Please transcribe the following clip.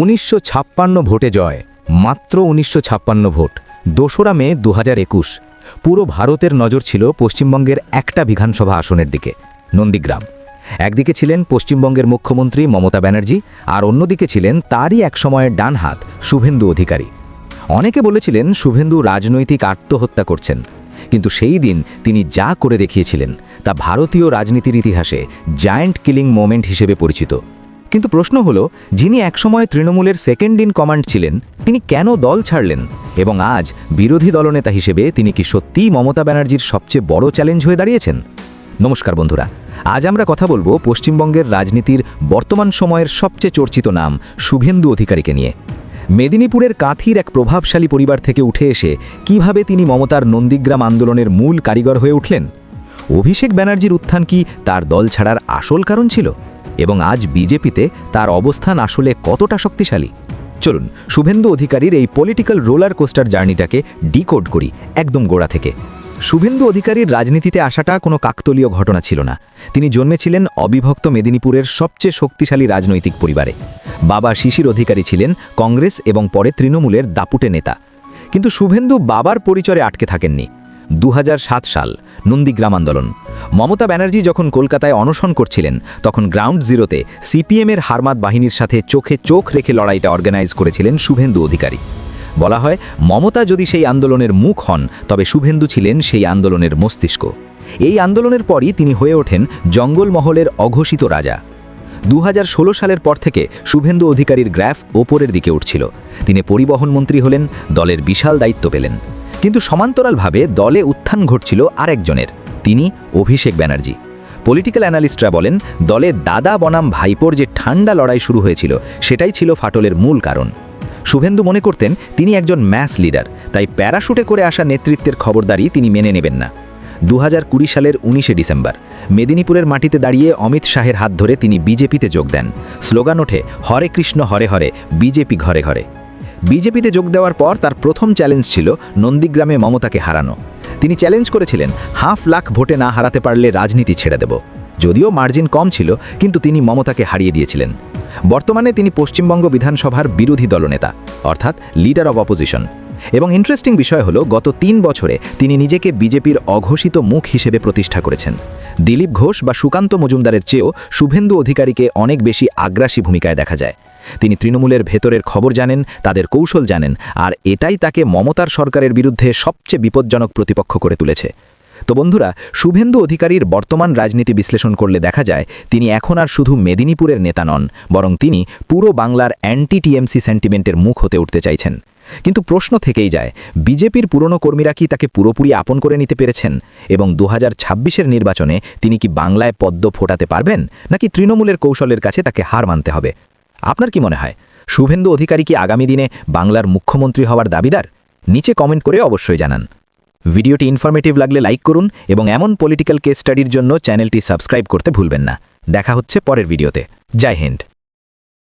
উনিশশো ছাপ্পান্ন ভোটে জয়, মাত্র উনিশশো ছাপ্পান্ন ভোট, দোসরা মে দু পুরো ভারতের নজর ছিল পশ্চিমবঙ্গের একটা বিধানসভা আসনের দিকে, নন্দীগ্রাম। একদিকে ছিলেন পশ্চিমবঙ্গের মুখ্যমন্ত্রী মমতা ব্যানার্জি, আর অন্যদিকে ছিলেন তারই একসময়ের ডান হাত শুভেন্দু অধিকারী। অনেকে বলেছিলেন শুভেন্দু রাজনৈতিক আত্মহত্যা করছেন, কিন্তু সেই দিন তিনি যা করে দেখিয়েছিলেন, তা ভারতীয় রাজনীতির ইতিহাসে জায়ান্ট কিলিং মোমেন্ট হিসেবে পরিচিত। কিন্তু প্রশ্ন হলো, যিনি একসময় তৃণমূলের সেকেন্ড ইন কমান্ড ছিলেন, তিনি কেন দল ছাড়লেন? এবং আজ বিরোধী দলনেতা হিসেবে তিনি কি সত্যিই মমতা ব্যানার্জির সবচেয়ে বড় চ্যালেঞ্জ হয়ে দাঁড়িয়েছেন? নমস্কার বন্ধুরা, আজ আমরা কথা বলব পশ্চিমবঙ্গের রাজনীতির বর্তমান সময়ের সবচেয়ে চর্চিত নাম, শুভেন্দু অধিকারীকে নিয়ে। মেদিনীপুরের কাঁথির এক প্রভাবশালী পরিবার থেকে উঠে এসে কীভাবে তিনি মমতার নন্দীগ্রাম আন্দোলনের মূল কারিগর হয়ে উঠলেন? অভিষেক ব্যানার্জির উত্থান কি তার দল ছাড়ার আসল কারণ ছিল? এবং আজ বিজেপিতে তার অবস্থান আসলে কতটা শক্তিশালী? চলুন, শুভেন্দু অধিকারীর এই পলিটিক্যাল রোলার কোস্টার জার্নিটাকে ডিকোড করি একদম গোড়া থেকে। শুভেন্দু অধিকারীর রাজনীতিতে আসাটা কোনো কাকতলীয় ঘটনা ছিল না। তিনি জন্মেছিলেন অবিভক্ত মেদিনীপুরের সবচেয়ে শক্তিশালী রাজনৈতিক পরিবারে। বাবা শিশির অধিকারী ছিলেন কংগ্রেস এবং পরে তৃণমূলের দাপুটে নেতা। কিন্তু শুভেন্দু বাবার পরিচয়ে আটকে থাকেননি। দু হাজার সাত সাল, নন্দীগ্রাম আন্দোলন। মমতা ব্যানার্জি যখন কলকাতায় অনশন করছিলেন, তখন গ্রাউন্ড জিরোতে সিপিএমের হারমাত বাহিনীর সাথে চোখে চোখ রেখে লড়াইটা অর্গানাইজ করেছিলেন শুভেন্দু অধিকারী। বলা হয়, মমতা যদি সেই আন্দোলনের মুখ হন, তবে শুভেন্দু ছিলেন সেই আন্দোলনের মস্তিষ্ক। এই আন্দোলনের পরই তিনি হয়ে ওঠেন জঙ্গলমহলের অঘোষিত রাজা। দু হাজার ষোলো সালের পর থেকে শুভেন্দু অধিকারীর গ্রাফ ওপরের দিকে উঠছিল। তিনি পরিবহন মন্ত্রী হলেন, দলের বিশাল দায়িত্ব পেলেন। কিন্তু সমান্তরালভাবে দলে উত্থান ঘটছিল আরেকজনের, তিনি অভিষেক ব্যানার্জি। পলিটিক্যাল অ্যানালিস্টরা বলেন, দলে দাদা বনাম ভাইপোর যে ঠান্ডা লড়াই শুরু হয়েছিল, সেটাই ছিল ফাটলের মূল কারণ। শুভেন্দু মনে করতেন, তিনি একজন ম্যাস লিডার, তাই প্যারাশুটে করে আসা নেতৃত্বের খবরদারি তিনি মেনে নেবেন না। দু হাজার কুড়ি সালের উনিশে ডিসেম্বর, মেদিনীপুরের মাটিতে দাঁড়িয়ে অমিত শাহের হাত ধরে তিনি বিজেপিতে যোগ দেন। স্লোগান ওঠে, হরে কৃষ্ণ, হরে হরে বিজেপি ঘরে ঘরে। বিজেপিতে যোগ দেওয়ার পর তার প্রথম চ্যালেঞ্জ ছিল নন্দীগ্রামে মমতাকে হারানো। তিনি চ্যালেঞ্জ করেছিলেন, হাফ লাখ ভোটে না হারাতে পারলে রাজনীতি ছেড়ে দেব। যদিও মার্জিন কম ছিল, কিন্তু তিনি মমতাকে হারিয়ে দিয়েছিলেন। বর্তমানে তিনি পশ্চিমবঙ্গ বিধানসভার বিরোধী দলনেতা, অর্থাৎ লিডার অব অপোজিশন এবং ইন্টারেস্টিং বিষয় হলো, গত তিন বছরে তিনি নিজেকে বিজেপির অঘোষিত মুখ হিসেবে প্রতিষ্ঠা করেছেন। দিলীপ ঘোষ বা সুকান্ত মজুমদারের চেয়েও শুভেন্দু অধিকারীকে অনেক বেশি আগ্রাসী ভূমিকায় দেখা যায়। তিনি তৃণমূলের ভেতরের খবর জানেন, তাদের কৌশল জানেন, আর এটাই তাকে মমতার সরকারের বিরুদ্ধে সবচেয়ে বিপজ্জনক প্রতিপক্ষ করে তুলেছে। তো বন্ধুরা, শুভেন্দু অধিকারীর বর্তমান রাজনীতি বিশ্লেষণ করলে দেখা যায়, তিনি এখন আর শুধু মেদিনীপুরের নেতা নন, বরং তিনি পুরো বাংলার অ্যান্টি টিএমসি সেন্টিমেন্টের মুখ হতে উঠতে চাইছেন। কিন্তু প্রশ্ন থেকেই যায়, বিজেপির পুরনো কর্মীরা কি তাকে পুরোপুরি আপন করে নিতে পেরেছেন? এবং দু হাজার নির্বাচনে তিনি কি বাংলায় পদ্ম ফোটাতে পারবেন? নাকি তৃণমূলের কৌশলের কাছে তাকে হার মানতে হবে? আপনার কি মনে হয়? শুভেন্দু অধিকারী কি আগামী দিনে বাংলার মুখ্যমন্ত্রী হওয়ার দাবিদার? নিচে কমেন্ট করে অবশ্যই জানান। ভিডিওটি ইনফরমেটিভ লাগলে লাইক করুন এবং এমন পলিটিক্যাল কেস স্টাডির জন্য চ্যানেলটি সাবস্ক্রাইব করতে ভুলবেন না। দেখা হচ্ছে পরের ভিডিওতে জয় হিন্দ।